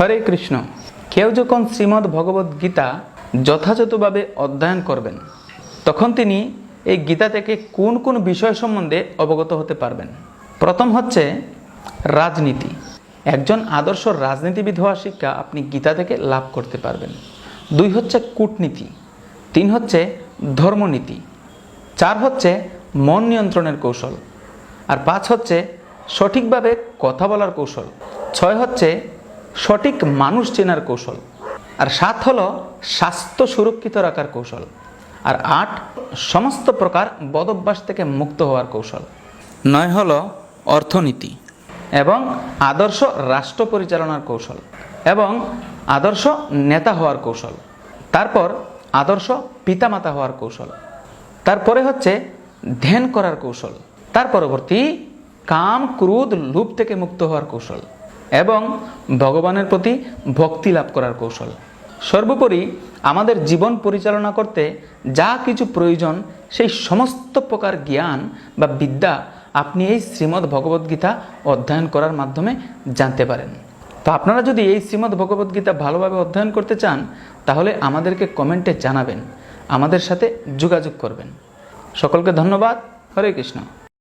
হরে কৃষ্ণ। কেউ যখন শ্রীমদ্ ভগবদ্ গীতা যথাযথভাবে অধ্যয়ন করবেন, তখন তিনি এই গীতা থেকে কোন কোন বিষয় সম্বন্ধে অবগত হতে পারবেন। প্রথম হচ্ছে রাজনীতি। একজন আদর্শ রাজনীতিবিদ হওয়া শিক্ষা আপনি গীতা থেকে লাভ করতে পারবেন। দুই হচ্ছে কূটনীতি। তিন হচ্ছে ধর্মনীতি। চার হচ্ছে মন নিয়ন্ত্রণের কৌশল। আর পাঁচ হচ্ছে সঠিকভাবে কথা বলার কৌশল। ছয় হচ্ছে সঠিক মানুষ চেনার কৌশল। আর সাত হলো স্বাস্থ্য সুরক্ষিত রাখার কৌশল। আর আট, সমস্ত প্রকার বদভ্যাস থেকে মুক্ত হওয়ার কৌশল। নয় হলো অর্থনীতি। এবং আদর্শ রাষ্ট্র পরিচালনার কৌশল। এবং আদর্শ নেতা হওয়ার কৌশল। তারপর আদর্শ পিতামাতা হওয়ার কৌশল। তারপরে হচ্ছে ধ্যান করার কৌশল। তার পরবর্তী কাম, ক্রোধ, লোভ থেকে মুক্ত হওয়ার কৌশল। এবং ভগবানের প্রতি ভক্তি লাভ করার কৌশল। সর্বোপরি আমাদের জীবন পরিচালনা করতে যা কিছু প্রয়োজন, সেই সমস্ত প্রকার জ্ঞান বা বিদ্যা আপনি এই শ্রীমদ্ ভগবদ্গীতা অধ্যয়ন করার মাধ্যমে জানতে পারেন। তো আপনারা যদি এই শ্রীমদ্ ভগবদ্গীতা ভালোভাবে অধ্যয়ন করতে চান, তাহলে আমাদেরকে কমেন্টে জানাবেন। আমাদের সাথে যোগাযোগ করবেন। সকলকে ধন্যবাদ। হরে কৃষ্ণ।